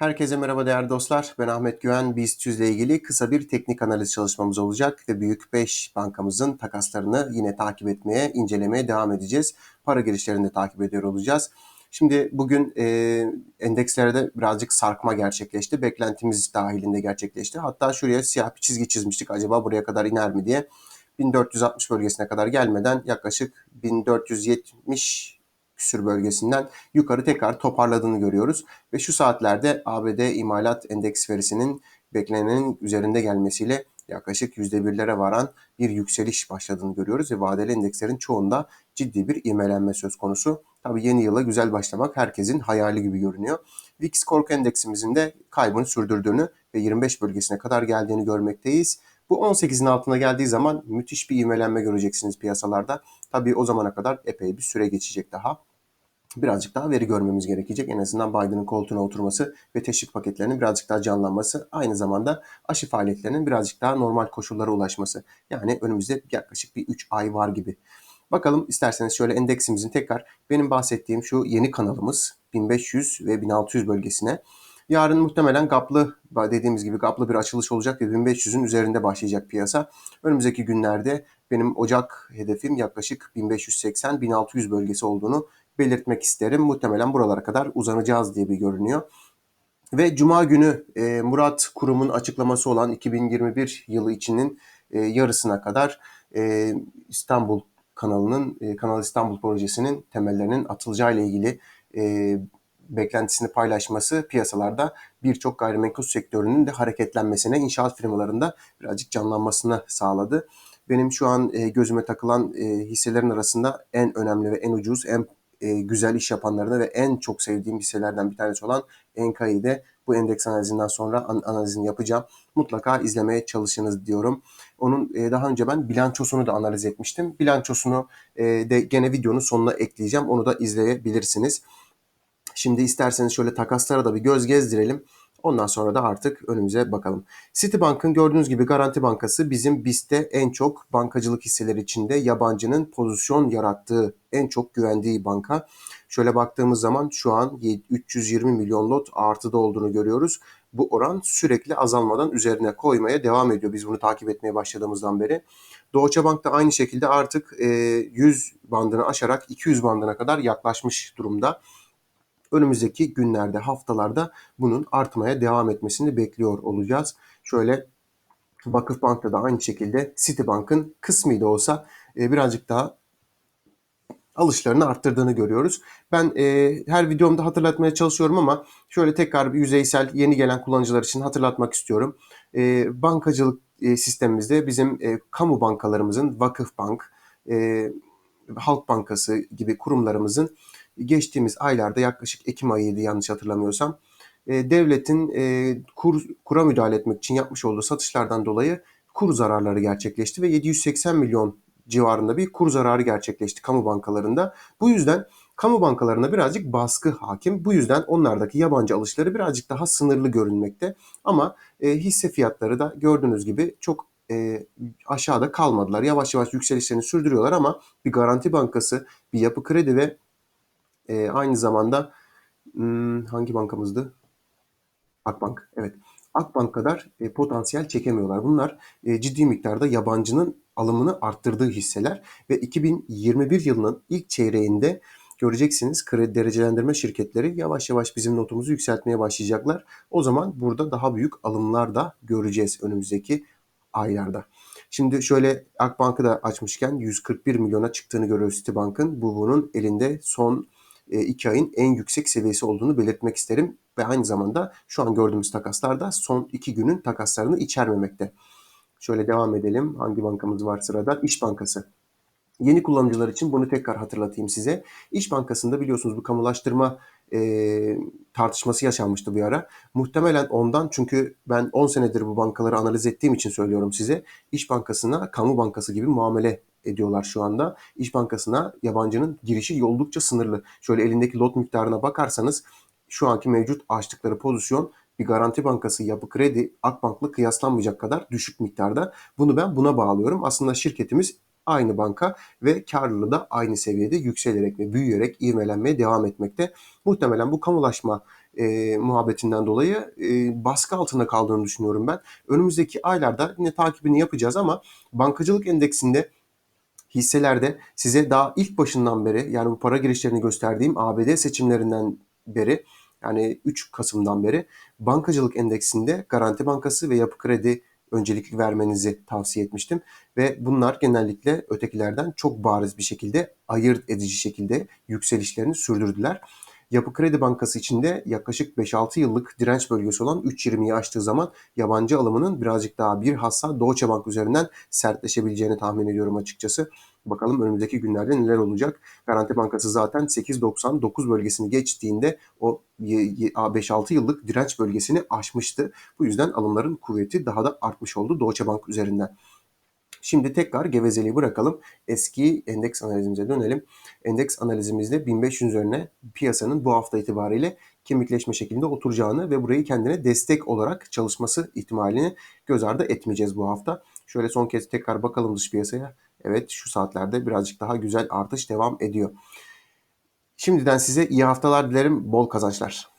Herkese merhaba değerli dostlar. Ben Ahmet Güven. BIST ile ilgili kısa bir teknik analiz çalışmamız olacak ve Büyük 5 bankamızın takaslarını yine takip etmeye, incelemeye devam edeceğiz. Para girişlerini de takip ediyor olacağız. Şimdi bugün e, endekslerde birazcık sarkma gerçekleşti. Beklentimiz dahilinde gerçekleşti. Hatta şuraya siyah bir çizgi çizmiştik. Acaba buraya kadar iner mi diye. 1460 bölgesine kadar gelmeden yaklaşık 1470 küsür bölgesinden yukarı tekrar toparladığını görüyoruz. Ve şu saatlerde ABD imalat endeks verisinin beklenenin üzerinde gelmesiyle yaklaşık %1'lere varan bir yükseliş başladığını görüyoruz ve vadeli endekslerin çoğunda ciddi bir imelenme söz konusu. Tabii yeni yıla güzel başlamak herkesin hayali gibi görünüyor. VIX korku endeksimizin de kaybını sürdürdüğünü ve 25 bölgesine kadar geldiğini görmekteyiz. Bu 18'in altına geldiği zaman müthiş bir ivmelenme göreceksiniz piyasalarda. Tabii o zamana kadar epey bir süre geçecek daha birazcık daha veri görmemiz gerekecek. En azından Biden'ın koltuğuna oturması ve teşvik paketlerinin birazcık daha canlanması, aynı zamanda aşı faaliyetlerinin birazcık daha normal koşullara ulaşması. Yani önümüzde yaklaşık bir 3 ay var gibi. Bakalım isterseniz şöyle endeksimizin tekrar benim bahsettiğim şu yeni kanalımız 1500 ve 1600 bölgesine. Yarın muhtemelen gaplı dediğimiz gibi gaplı bir açılış olacak ve 1500'ün üzerinde başlayacak piyasa. Önümüzdeki günlerde benim Ocak hedefim yaklaşık 1580-1600 bölgesi olduğunu belirtmek isterim. Muhtemelen buralara kadar uzanacağız diye bir görünüyor. Ve Cuma günü e, Murat Kurum'un açıklaması olan 2021 yılı içinin e, yarısına kadar e, İstanbul kanalının, e, Kanal İstanbul projesinin temellerinin atılacağı ile ilgili e, beklentisini paylaşması piyasalarda birçok gayrimenkul sektörünün de hareketlenmesine, inşaat firmalarında birazcık canlanmasını sağladı. Benim şu an e, gözüme takılan e, hisselerin arasında en önemli ve en ucuz, en e, güzel iş yapanlarına ve en çok sevdiğim hisselerden bir tanesi olan Enka'yı da bu endeks analizinden sonra an, analizini yapacağım. Mutlaka izlemeye çalışınız diyorum. Onun e, daha önce ben bilançosunu da analiz etmiştim. Bilançosunu e, de gene videonun sonuna ekleyeceğim. Onu da izleyebilirsiniz. Şimdi isterseniz şöyle takaslara da bir göz gezdirelim. Ondan sonra da artık önümüze bakalım. Citibank'ın gördüğünüz gibi Garanti Bankası bizim BIST'te en çok bankacılık hisseleri içinde yabancının pozisyon yarattığı, en çok güvendiği banka. Şöyle baktığımız zaman şu an 320 milyon lot artıda olduğunu görüyoruz. Bu oran sürekli azalmadan üzerine koymaya devam ediyor. Biz bunu takip etmeye başladığımızdan beri. Deutsche Bank da aynı şekilde artık 100 bandını aşarak 200 bandına kadar yaklaşmış durumda önümüzdeki günlerde, haftalarda bunun artmaya devam etmesini bekliyor olacağız. Şöyle Vakıfbank'ta da aynı şekilde Citibank'ın kısmı da olsa e, birazcık daha alışlarını arttırdığını görüyoruz. Ben e, her videomda hatırlatmaya çalışıyorum ama şöyle tekrar bir yüzeysel yeni gelen kullanıcılar için hatırlatmak istiyorum. E, bankacılık e, sistemimizde bizim e, kamu bankalarımızın Vakıfbank, e, Halk Bankası gibi kurumlarımızın geçtiğimiz aylarda yaklaşık Ekim ayıydı yanlış hatırlamıyorsam e, devletin e, kur, kura müdahale etmek için yapmış olduğu satışlardan dolayı kur zararları gerçekleşti ve 780 milyon civarında bir kur zararı gerçekleşti kamu bankalarında. Bu yüzden kamu bankalarına birazcık baskı hakim. Bu yüzden onlardaki yabancı alışları birazcık daha sınırlı görünmekte. Ama e, hisse fiyatları da gördüğünüz gibi çok e, aşağıda kalmadılar. Yavaş yavaş yükselişlerini sürdürüyorlar ama bir garanti bankası, bir yapı kredi ve e, aynı zamanda hmm, hangi bankamızdı? Akbank. Evet. Akbank kadar e, potansiyel çekemiyorlar. Bunlar e, ciddi miktarda yabancının alımını arttırdığı hisseler ve 2021 yılının ilk çeyreğinde göreceksiniz kredi derecelendirme şirketleri yavaş yavaş bizim notumuzu yükseltmeye başlayacaklar. O zaman burada daha büyük alımlar da göreceğiz önümüzdeki aylarda. Şimdi şöyle Akbank'ı da açmışken 141 milyona çıktığını görüyoruz Citibank'ın. Bu bunun elinde son 2 e, ayın en yüksek seviyesi olduğunu belirtmek isterim. Ve aynı zamanda şu an gördüğümüz takaslar da son 2 günün takaslarını içermemekte. Şöyle devam edelim. Hangi bankamız var sırada? İş Bankası. Yeni kullanıcılar için bunu tekrar hatırlatayım size. İş Bankası'nda biliyorsunuz bu kamulaştırma e, tartışması yaşanmıştı bir ara. Muhtemelen ondan çünkü ben 10 senedir bu bankaları analiz ettiğim için söylüyorum size. İş Bankası'na kamu bankası gibi muamele ediyorlar şu anda. İş Bankası'na yabancının girişi oldukça sınırlı. Şöyle elindeki lot miktarına bakarsanız şu anki mevcut açtıkları pozisyon bir garanti bankası, yapı kredi, Akbank'la kıyaslanmayacak kadar düşük miktarda. Bunu ben buna bağlıyorum. Aslında şirketimiz aynı banka ve karlılığı da aynı seviyede yükselerek ve büyüyerek ivmelenmeye devam etmekte. Muhtemelen bu kamulaşma e, muhabbetinden dolayı e, baskı altında kaldığını düşünüyorum ben. Önümüzdeki aylarda yine takibini yapacağız ama bankacılık endeksinde hisselerde size daha ilk başından beri yani bu para girişlerini gösterdiğim ABD seçimlerinden beri yani 3 Kasım'dan beri bankacılık endeksinde Garanti Bankası ve Yapı Kredi öncelik vermenizi tavsiye etmiştim. Ve bunlar genellikle ötekilerden çok bariz bir şekilde ayırt edici şekilde yükselişlerini sürdürdüler. Yapı Kredi Bankası içinde yaklaşık 5-6 yıllık direnç bölgesi olan 3.20'yi aştığı zaman yabancı alımının birazcık daha bir hassa Deutsche Bank üzerinden sertleşebileceğini tahmin ediyorum açıkçası. Bakalım önümüzdeki günlerde neler olacak. Garanti Bankası zaten 8.99 bölgesini geçtiğinde o 5-6 yıllık direnç bölgesini aşmıştı. Bu yüzden alımların kuvveti daha da artmış oldu Deutsche Bank üzerinden. Şimdi tekrar gevezeliği bırakalım. Eski endeks analizimize dönelim. Endeks analizimizde 1500 üzerine piyasanın bu hafta itibariyle kemikleşme şeklinde oturacağını ve burayı kendine destek olarak çalışması ihtimalini göz ardı etmeyeceğiz bu hafta. Şöyle son kez tekrar bakalım dış piyasaya. Evet şu saatlerde birazcık daha güzel artış devam ediyor. Şimdiden size iyi haftalar dilerim, bol kazançlar.